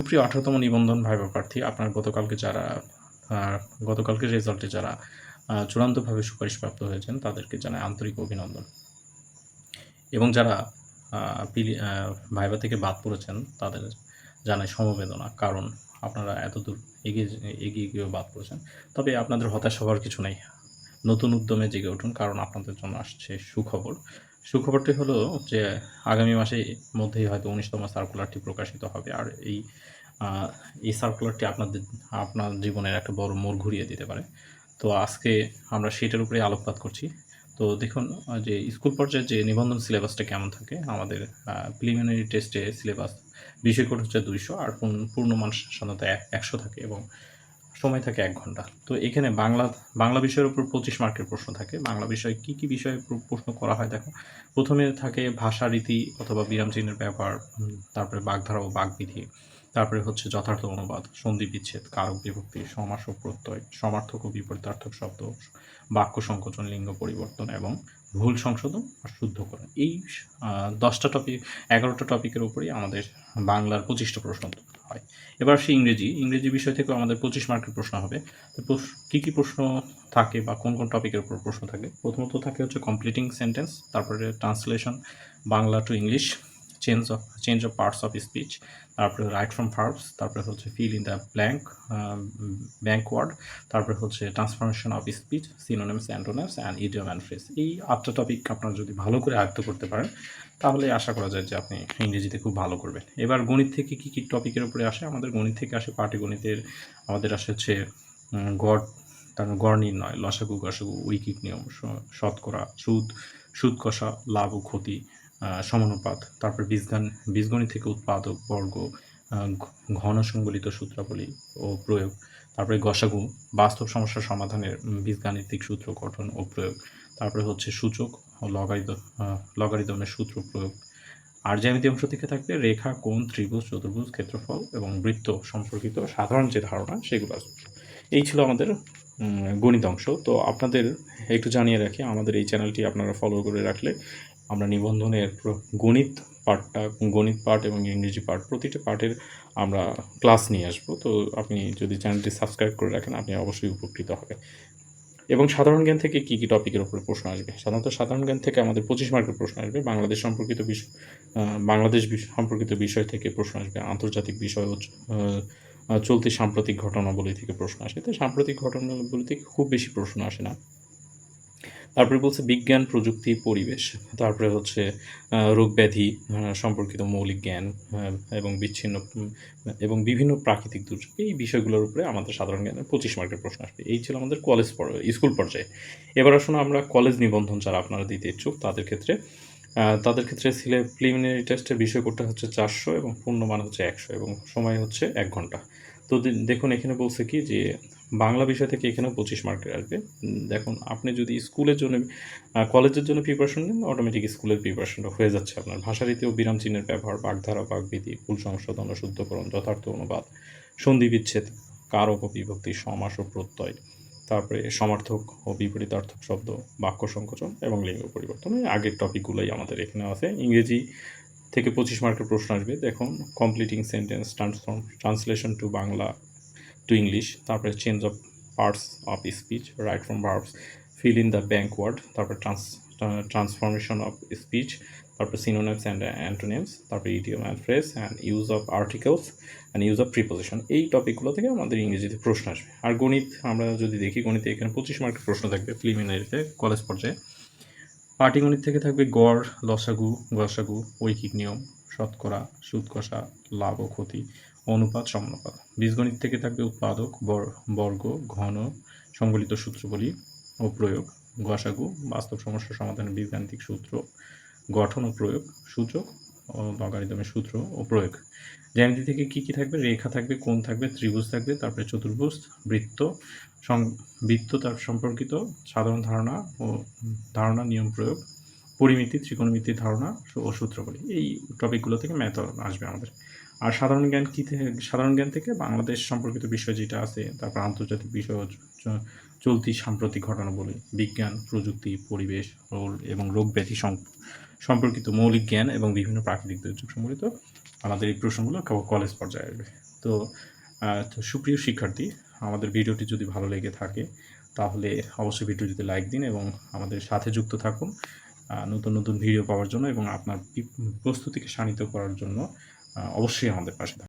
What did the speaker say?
সুপ্রিয় আঠারোতম নিবন্ধন ভাইবা প্রার্থী, আপনার গতকালকে যারা গতকালকে রেজাল্টে যারা চূড়ান্তভাবে সুপারিশপ্রাপ্ত হয়েছেন, তাদেরকে জানায় আন্তরিক অভিনন্দন। এবং যারা পিলি ভাইবা থেকে বাদ পড়েছেন, তাদের জানাই সমবেদনা, কারণ আপনারা এত দূর এগিয়ে এগিয়ে গিয়েও বাদ পড়েছেন। তবে আপনাদের হতাশ হওয়ার কিছু নেই। নতুন উদ্যমে জেগে উঠুন, কারণ আপনাদের জন্য আসছে সুখবর। সুখবরটি হলো যে আগামী মাসের মধ্যেই হয়তো উনিশতম সার্কুলারটি প্রকাশিত হবে। আর এই এই সার্কুলারটি আপনাদের, আপনার জীবনের একটা বড় মোড় ঘুরিয়ে দিতে পারে। তো আজকে আমরা সেটার উপরে আলোকপাত করছি। তো দেখুন, যে স্কুল পর্যায়ে যে নিবন্ধন সিলেবাসটা কেমন থাকে, আমাদের প্রিলিমিনারি টেস্টে সিলেবাস বিষয় কোড হচ্ছে দুইশো আর পূর্ণ- পূর্ণমান সাধারণত এক- একশো থাকে এবং সময় থাকে এক ঘণ্টা। তো এখানে বাংলা বাংলা বিষয়ের উপর পঁচিশ মার্কের প্রশ্ন থাকে। বাংলা বিষয়ে কি কি বিষয়ে প্রশ্ন করা হয় দেখো। প্রথমে থাকে ভাষা রীতি অথবা বিরাম চিহ্নের ব্যবহার তারপরে বাগধারা ও বাগবিধি, তারপরে হচ্ছে যথার্থ অনুবাদ, সন্ধি বিচ্ছেদ, কারক বিভক্তি, সমাস ও প্রত্যয়, সমার্থক ও বিপরীতার্থক শব্দ, বাক্য সংকোচন, লিঙ্গ পরিবর্তন এবং ভুল সংশোধন আর শুদ্ধ শুদ্ধকরণ। এই দশটা টপিক এগারোটা টপিকের উপরেই আমাদের বাংলার পঁচিশটা প্রশ্ন। হয়। এবার আসি ইংরেজি। ইংরেজি বিষয় থেকেও আমাদের পঁচিশ মার্কের প্রশ্ন হবে। তো কী কী প্রশ্ন থাকে বা কোন কোন টপিকের উপর প্রশ্ন থাকে? প্রথমত থাকে হচ্ছে কমপ্লিটিং সেন্টেন্স তারপরে translation Bangla to English change of change of parts of speech তারপরে রাইট ফ্রম ভার্বস তারপরে হচ্ছে fill in the blank bank word তারপরে হচ্ছে transformation of speech synonyms antonyms and idiom and phrase এই আটটা topic আপনারা যদি ভালো করে আয়ত্ত করতে পারেন, তাহলে আশা করা যায় যে আপনি ইংরেজিতে খুব ভালো করবেন। এবার গণিত থেকে কী কী টপিকের উপরে আসে? আমাদের গণিত থেকে আসে পাটিগণিতের আমাদের আসে হচ্ছে গড় তারপর গড় নির্ণয়, লসাগু, গসাগু, উইকিক নিয়ম শতকরা, সুদ সুদ কষা, লাভ ও ক্ষতি সমানুপাত। তারপর বীজগান, বীজগণিত থেকে উৎপাদক বর্গ ঘন সংবলিত সূত্রাবলী ও প্রয়োগ। তারপরে গসাগু, বাস্তব সমস্যার সমাধানের বীজগাণিতিক সূত্র গঠন ও প্রয়োগ। তারপরে হচ্ছে সূচক ও লগারিদ লগারিদমের সূত্র প্রয়োগ। আর জ্যামিতি অংশ থেকে থাকবে রেখা, কোণ, ত্রিভুজ, চতুর্ভুজ, ক্ষেত্রফল এবং বৃত্ত সম্পর্কিত সাধারণ যে ধারণা সেগুলো এই ছিল আমাদের গণিত অংশ। তো আপনাদের একটু জানিয়ে রাখি, আমাদের এই চ্যানেলটি আপনারা ফলো করে রাখলে আমরা নিবন্ধনের গণিত পার্টটা গণিত পার্ট এবং ইংরেজি পার্ট প্রতিটা পার্টের আমরা ক্লাস নিয়ে আসব। তো আপনি যদি চ্যানেলটি সাবস্ক্রাইব করে রাখেন, আপনি অবশ্যই উপকৃত হবেন। এবং সাধারণ জ্ঞান থেকে কী কী টপিকের উপরে প্রশ্ন আসবে? সাধারণত সাধারণ জ্ঞান থেকে আমাদের পঁচিশ মার্কের প্রশ্ন আসবে। বাংলাদেশ সম্পর্কিত বিষয় বাংলাদেশ সম্পর্কিত বিষয় থেকে প্রশ্ন আসবে। আন্তর্জাতিক বিষয় চলতি সাম্প্রতিক ঘটনাবলী থেকে প্রশ্ন আসে। তো সাম্প্রতিক ঘটনাবলী থেকে খুব বেশি প্রশ্ন আসে না। তারপরে বলছে বিজ্ঞান, প্রযুক্তি, পরিবেশ। তারপরে হচ্ছে রোগ ব্যাধি সম্পর্কিত মৌলিক জ্ঞান এবং বিচ্ছিন্ন এবং বিভিন্ন প্রাকৃতিক দুর্যোগ। এই বিষয়গুলোর উপরে আমাদের সাধারণ জ্ঞানের পঁচিশ মার্কের প্রশ্ন আসবে। এই ছিল আমাদের কলেজ স্কুল পর্যায়ে। এবার আসুন আমরা কলেজ নিবন্ধন যারা আপনারা দিতে ইচ্ছুক, তাদের ক্ষেত্রে তাদের ক্ষেত্রে সিলে প্রিলিমিনারি টেস্টের বিষয় হচ্ছে চারশো এবং পূর্ণমান হচ্ছে একশো এবং সময় হচ্ছে এক ঘণ্টা। তো দেখুন, এখানে বলছে কি যে, বাংলা বিষয় থেকে এখানেও পঁচিশ মার্কের আসবে। দেখুন, আপনি যদি স্কুলের জন্য কলেজের জন্য প্রিপারেশন নেন অটোমেটিক স্কুলের প্রিপারেশনটা হয়ে যাচ্ছে আপনার। ভাষারীতি ও বিরাম চিহ্নের ব্যবহার, বাগধারা বাগবিধি ভুল সংশোধন ও শুদ্ধকরণ, যথার্থ অনুবাদ, সন্ধি বিচ্ছেদ, কারক ও বিভক্তি, সমাস ও প্রত্যয়, তারপরে সমার্থক ও বিপরীতার্থক শব্দ, বাক্য সংকোচন এবং লিঙ্গ পরিবর্তন আগের টপিকগুলোই আমাদের এখানে আছে। ইংরেজি থেকে পঁচিশ মার্কের প্রশ্ন আসবে। দেখুন completing sentence transform translation to Bangla to English তারপরে change of parts of speech right from verbs fill in the bank word তারপরে ট্রান্স ট্রান্সফরমেশন অফ স্পিচ তারপরে সিনোনিমস অ্যান্ড অ্যান্টোনিমস তারপরে idiom and phrase and use of articles and use of preposition এই টপিকগুলো থেকে আমাদের ইংরেজিতে প্রশ্ন আসবে। আর গণিত, আমরা যদি দেখি, গণিতে এখানে পঁচিশ মার্কের প্রশ্ন থাকবে প্রিলিমিনারিতে কলেজ পর্যায়ে। পাটিগণিত থেকে থাকবে গড়, লসাগু, গসাগু, ঐকিক নিয়ম, শতকরা সুদ কষা লাভ ও ক্ষতি, অনুপাত, সমানুপাত। বীজগণিত থেকে থাকবে উৎপাদক, বর- বর্গ, ঘন, সংবলিত সূত্রগুলি ও প্রয়োগ। গসাগু, বাস্তব সমস্যা সমাধানের বীজগাণিতিক সূত্র, গঠন ও প্রয়োগ, সূচক লগারিদমের সূত্র ও প্রয়োগ। জ্যামিতি থেকে কি কি থাকবে? রেখা থাকবে, কোণ থাকবে, ত্রিভুজ থাকবে, তারপরে চতুর্ভুজ, বৃত্ত বৃত্ত তার সম্পর্কিত সাধারণ ধারণা ও ধারণা, নিয়ম প্রয়োগ, পরিমিতি, ত্রিকোণমিতির ধারণা ও সূত্রগুলি এই টপিকগুলো থেকে ম্যাথ আসবে আমাদের। আর সাধারণ জ্ঞান কী সাধারণ জ্ঞান থেকে? বাংলাদেশ সম্পর্কিত বিষয় যেটা আছে, তারপর আন্তর্জাতিক বিষয় চলতি সাম্প্রতিক ঘটনা বলি বিজ্ঞান, প্রযুক্তি, পরিবেশ এবং রোগ ব্যাধি সম্পর্কিত মৌলিক জ্ঞান এবং বিভিন্ন প্রাকৃতিক দুর্যোগ সম্পর্কিত আমাদের এই প্রশ্নগুলো কলেজ পর্যায়ে আসবে। তো তো সুপ্রিয় শিক্ষার্থী, আমাদের ভিডিওটি যদি ভালো লেগে থাকে, তাহলে অবশ্যই ভিডিওটিতে লাইক দিন এবং আমাদের সাথে যুক্ত থাকুন নতুন নতুন ভিডিও পাওয়ার জন্য এবং আপনার প্রস্তুতিকে শানিত করার জন্য অবশ্যই আমাদের পাশে থাকুন।